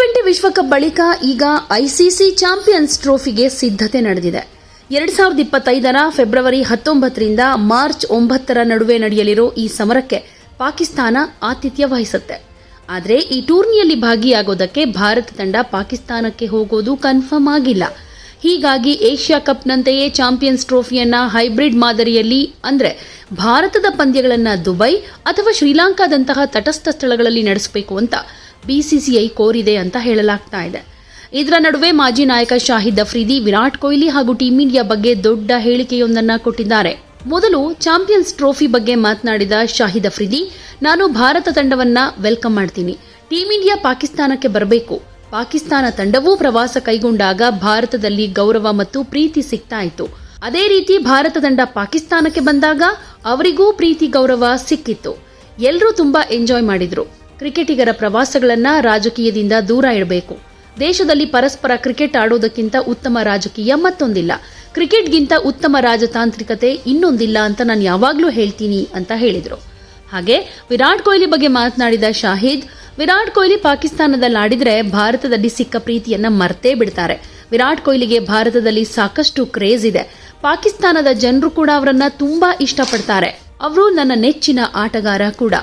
Twenty ವಿಶ್ವಕಪ್ ಬಳಿಕ ಈಗ ಐಸಿಸಿ ಚಾಂಪಿಯನ್ಸ್ ಟ್ರೋಫಿಗೆ ಸಿದ್ಧತೆ ನಡೆದಿದೆ. ಎರಡ್ ಸಾವಿರದ ಇಪ್ಪತ್ತೈದರ ಫೆಬ್ರವರಿ ಹತ್ತೊಂಬತ್ತರಿಂದ ಮಾರ್ಚ್ ಒಂಬತ್ತರ ನಡುವೆ ನಡೆಯಲಿರೋ ಈ ಸಮರಕ್ಕೆ ಪಾಕಿಸ್ತಾನ ಆತಿಥ್ಯ ವಹಿಸುತ್ತೆ. ಆದರೆ ಈ ಟೂರ್ನಿಯಲ್ಲಿ ಭಾಗಿಯಾಗೋದಕ್ಕೆ ಭಾರತ ತಂಡ ಪಾಕಿಸ್ತಾನಕ್ಕೆ ಹೋಗೋದು ಕನ್ಫರ್ಮ್ ಆಗಿಲ್ಲ. ಹೀಗಾಗಿ ಏಷ್ಯಾ ಕಪ್ನಂತೆಯೇ ಚಾಂಪಿಯನ್ಸ್ ಟ್ರೋಫಿಯನ್ನ ಹೈಬ್ರಿಡ್ ಮಾದರಿಯಲ್ಲಿ ಅಂದರೆ ಭಾರತದ ಪಂದ್ಯಗಳನ್ನು ದುಬೈ ಅಥವಾ ಶ್ರೀಲಂಕಾದಂತಹ ತಟಸ್ಥ ಸ್ಥಳಗಳಲ್ಲಿ ನಡೆಸಬೇಕು ಅಂತ ಬಿಸಿಸಿಐ ಕೋರಿದೆ ಅಂತ ಹೇಳಲಾಗ್ತಾ ಇದೆ. ಇದರ ನಡುವೆ ಮಾಜಿ ನಾಯಕ ಶಾಹಿದ್ ಅಫ್ರಿದಿ, ವಿರಾಟ್ ಕೊಹ್ಲಿ ಹಾಗೂ ಟೀಂ ಇಂಡಿಯಾ ಬಗ್ಗೆ ದೊಡ್ಡ ಹೇಳಿಕೆಯೊಂದನ್ನು ಕೊಟ್ಟಿದ್ದಾರೆ. ಮೊದಲು ಚಾಂಪಿಯನ್ಸ್ ಟ್ರೋಫಿ ಬಗ್ಗೆ ಮಾತನಾಡಿದ ಶಾಹಿದ್ ಅಫ್ರಿದಿ, ನಾನು ಭಾರತ ತಂಡವನ್ನ ವೆಲ್ಕಮ್ ಮಾಡ್ತೀನಿ. ಟೀಂ ಇಂಡಿಯಾ ಪಾಕಿಸ್ತಾನಕ್ಕೆ ಬರಬೇಕು. ಪಾಕಿಸ್ತಾನ ತಂಡವೂ ಪ್ರವಾಸ ಕೈಗೊಂಡಾಗ ಭಾರತದಲ್ಲಿ ಗೌರವ ಮತ್ತು ಪ್ರೀತಿ ಸಿಗ್ತಾ ಇತ್ತು. ಅದೇ ರೀತಿ ಭಾರತ ತಂಡ ಪಾಕಿಸ್ತಾನಕ್ಕೆ ಬಂದಾಗ ಅವರಿಗೂ ಪ್ರೀತಿ, ಗೌರವ ಸಿಕ್ಕಿತ್ತು. ಎಲ್ಲರೂ ತುಂಬಾ ಎಂಜಾಯ್ ಮಾಡಿದ್ರು. ಕ್ರಿಕೆಟಿಗರ ಪ್ರವಾಸಗಳನ್ನ ರಾಜಕೀಯದಿಂದ ದೂರ ಇಡಬೇಕು. ದೇಶದಲ್ಲಿ ಪರಸ್ಪರ ಕ್ರಿಕೆಟ್ ಆಡೋದಕ್ಕಿಂತ ಉತ್ತಮ ರಾಜಕೀಯ ಮತ್ತೊಂದಿಲ್ಲ. ಕ್ರಿಕೆಟ್ಗಿಂತ ಉತ್ತಮ ರಾಜತಾಂತ್ರಿಕತೆ ಇನ್ನೊಂದಿಲ್ಲ ಅಂತ ನಾನು ಯಾವಾಗಲೂ ಹೇಳ್ತೀನಿ ಅಂತ ಹೇಳಿದರು. ಹಾಗೆ ವಿರಾಟ್ ಕೊಹ್ಲಿ ಬಗ್ಗೆ ಮಾತನಾಡಿದ ಶಾಹಿದ್, ವಿರಾಟ್ ಕೊಹ್ಲಿ ಪಾಕಿಸ್ತಾನದಲ್ಲಿ ಆಡಿದ್ರೆ ಭಾರತದಲ್ಲಿ ಸಿಕ್ಕ ಪ್ರೀತಿಯನ್ನ ಮರ್ತೇ ಬಿಡ್ತಾರೆ. ವಿರಾಟ್ ಕೊಹ್ಲಿಗೆ ಭಾರತದಲ್ಲಿ ಸಾಕಷ್ಟು ಕ್ರೇಜ್ ಇದೆ. ಪಾಕಿಸ್ತಾನದ ಜನರು ಕೂಡ ಅವರನ್ನ ತುಂಬಾ ಇಷ್ಟಪಡ್ತಾರೆ. ಅವರು ನನ್ನ ನೆಚ್ಚಿನ ಆಟಗಾರ ಕೂಡ.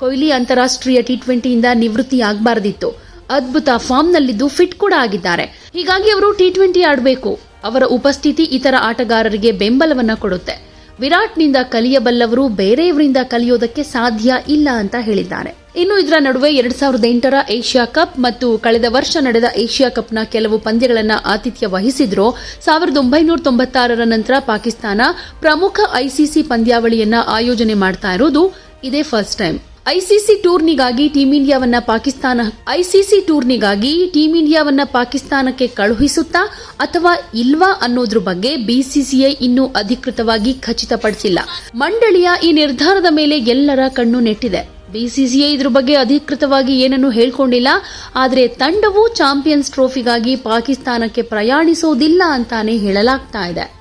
ಕೊಹ್ಲಿ ಅಂತಾರಾಷ್ಟ್ರೀಯ ಟಿ ಟ್ವೆಂಟಿಯಿಂದ ನಿವೃತ್ತಿ ಆಗಬಾರ್ದಿತ್ತು ಅದ್ಭುತ ಫಾರ್ಮ್ನಲ್ಲಿದ್ದು ಫಿಟ್ ಕೂಡ ಆಗಿದ್ದಾರೆ. ಹೀಗಾಗಿ ಅವರು ಟಿ ಟ್ವೆಂಟಿ ಆಡಬೇಕು. ಅವರ ಉಪಸ್ಥಿತಿ ಇತರ ಆಟಗಾರರಿಗೆ ಬೆಂಬಲವನ್ನ ಕೊಡುತ್ತೆ. ವಿರಾಟ್ನಿಂದ ಕಲಿಯಬಲ್ಲವರು ಬೇರೆಯವರಿಂದ ಕಲಿಯೋದಕ್ಕೆ ಸಾಧ್ಯ ಇಲ್ಲ ಅಂತ ಹೇಳಿದ್ದಾರೆ. ಇನ್ನು ಇದರ ನಡುವೆ ಎರಡ್ ಸಾವಿರದ ಎಂಟರ ಏಷ್ಯಾ ಕಪ್ ಮತ್ತು ಕಳೆದ ವರ್ಷ ನಡೆದ ಏಷ್ಯಾ ಕಪ್ನ ಕೆಲವು ಪಂದ್ಯಗಳನ್ನ ಆತಿಥ್ಯ ವಹಿಸಿದ್ರು, ಸಾವಿರದ ಒಂಬೈನೂರ ತೊಂಬತ್ತಾರರ ನಂತರ ಪಾಕಿಸ್ತಾನ ಪ್ರಮುಖ ಐಸಿಸಿ ಪಂದ್ಯಾವಳಿಯನ್ನ ಆಯೋಜನೆ ಮಾಡ್ತಾ ಇರೋದು ಇದೇ ಫಸ್ಟ್ ಟೈಮ್. ಐಸಿಸಿ ಟೂರ್ನಿಗಾಗಿ ಟೀಂ ಇಂಡಿಯಾವನ್ನ ಪಾಕಿಸ್ತಾನ ಐಸಿಸಿ ಟೂರ್ನಿಗಾಗಿ ಟೀಂ ಇಂಡಿಯಾವನ್ನ ಪಾಕಿಸ್ತಾನಕ್ಕೆ ಕಳುಹಿಸುತ್ತಾ ಅಥವಾ ಇಲ್ವಾ ಅನ್ನೋದ್ರ ಬಗ್ಗೆ ಬಿಸಿಸಿಐ ಇನ್ನೂ ಅಧಿಕೃತವಾಗಿ ಖಚಿತಪಡಿಸಿಲ್ಲ. ಮಂಡಳಿಯ ಈ ನಿರ್ಧಾರದ ಮೇಲೆ ಎಲ್ಲರ ಕಣ್ಣು ನೆಟ್ಟಿದೆ. ಬಿಸಿಸಿಐ ಇದ್ರ ಬಗ್ಗೆ ಅಧಿಕೃತವಾಗಿ ಏನನ್ನೂ ಹೇಳ್ಕೊಂಡಿಲ್ಲ. ಆದರೆ ತಂಡವು ಚಾಂಪಿಯನ್ಸ್ ಟ್ರೋಫಿಗಾಗಿ ಪಾಕಿಸ್ತಾನಕ್ಕೆ ಪ್ರಯಾಣಿಸೋದಿಲ್ಲ ಅಂತಾನೆ ಹೇಳಲಾಗ್ತಾ ಇದೆ.